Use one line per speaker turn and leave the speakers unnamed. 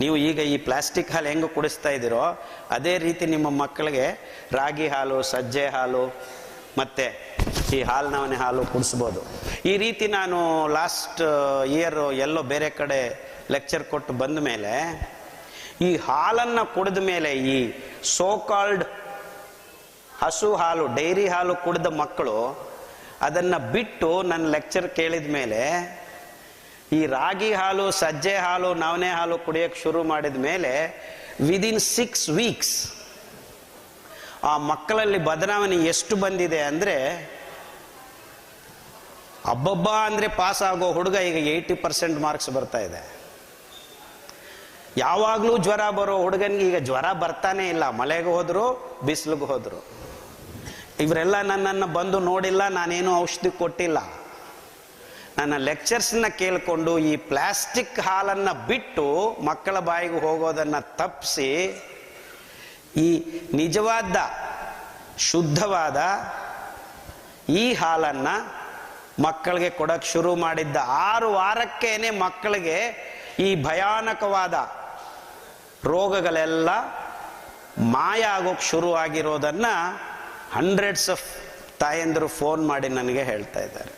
ನೀವು ಈಗ ಈ ಪ್ಲಾಸ್ಟಿಕ್ ಹಾಲು ಹೆಂಗೆ ಕುಡಿಸ್ತಾ ಇದ್ದೀರೋ ಅದೇ ರೀತಿ ನಿಮ್ಮ ಮಕ್ಕಳಿಗೆ ರಾಗಿ ಹಾಲು, ಸಜ್ಜೆ ಹಾಲು, ಮತ್ತು ಈ ಹಾಲ್ನವನೆ ಹಾಲು ಕುಡಿಸ್ಬೋದು. ಈ ರೀತಿ ನಾನು ಲಾಸ್ಟ್ ಇಯರ್ ಎಲ್ಲೋ ಬೇರೆ ಕಡೆ ಲೆಕ್ಚರ್ ಕೊಟ್ಟು ಬಂದ ಮೇಲೆ ಈ ಹಾಲನ್ನು ಕುಡಿದ ಮೇಲೆ ಈ ಸೋ ಕಾಲ್ಡ್ ಹಸು ಹಾಲು, ಡೈರಿ ಹಾಲು ಕುಡಿದ ಮಕ್ಕಳು ಅದನ್ನು ಬಿಟ್ಟು ನನ್ನ ಲೆಕ್ಚರ್ ಕೇಳಿದ ಮೇಲೆ ಈ ರಾಗಿ ಹಾಲು, ಸಜ್ಜೆ ಹಾಲು ನವಣೆ ಹಾಲು ಕುಡಿಯೋಕ್ಕೆ ಶುರು ಮಾಡಿದ ಮೇಲೆ ವಿದಿನ್ ಸಿಕ್ಸ್ ವೀಕ್ಸ್ ಆ ಮಕ್ಕಳಲ್ಲಿ ಬದಲಾವಣೆ ಎಷ್ಟು ಬಂದಿದೆ ಅಂದರೆ ಹಬ್ಬಬ್ಬ ಅಂದರೆ ಪಾಸ್ ಆಗೋ ಹುಡುಗ ಈಗ ಏಯ್ಟಿ ಪರ್ಸೆಂಟ್ ಮಾರ್ಕ್ಸ್ ಬರ್ತಾ ಇದೆ. ಯಾವಾಗಲೂ ಜ್ವರ ಬರೋ ಹುಡುಗನಿಗೆ ಈಗ ಜ್ವರ ಬರ್ತಾನೆ ಇಲ್ಲ. ಮಳೆಗೆ ಹೋದರು, ಬಿಸಿಲಿಗೆ ಹೋದರು. ಇವರೆಲ್ಲ ನನ್ನನ್ನು ಬಂದು ನೋಡಿಲ್ಲ, ನಾನೇನು ಔಷಧಿ ಕೊಟ್ಟಿಲ್ಲ. ನನ್ನ ಲೆಕ್ಚರ್ಸ್ನ ಕೇಳಿಕೊಂಡು ಈ ಪ್ಲಾಸ್ಟಿಕ್ ಹಾಲನ್ನು ಬಿಟ್ಟು ಮಕ್ಕಳ ಬಾಯಿಗೆ ಹೋಗೋದನ್ನು ತಪ್ಪಿಸಿ ಈ ನಿಜವಾದ, ಶುದ್ಧವಾದ ಈ ಹಾಲನ್ನು ಮಕ್ಕಳಿಗೆ ಕೊಡಕ್ಕೆ ಶುರು ಮಾಡಿದ್ದ ಆರು ವಾರಕ್ಕೇನೆ ಮಕ್ಕಳಿಗೆ ಈ ಭಯಾನಕವಾದ ರೋಗಗಳೆಲ್ಲ ಮಾಯ ಆಗೋಕ್ಕೆ ಶುರು ಆಗಿರೋದನ್ನು ಹಂಡ್ರೆಡ್ಸ್ ಆಫ್ ತಾಯಂದರು ಫೋನ್ ಮಾಡಿ ನನಗೆ ಹೇಳ್ತಾ ಇದ್ದಾರೆ.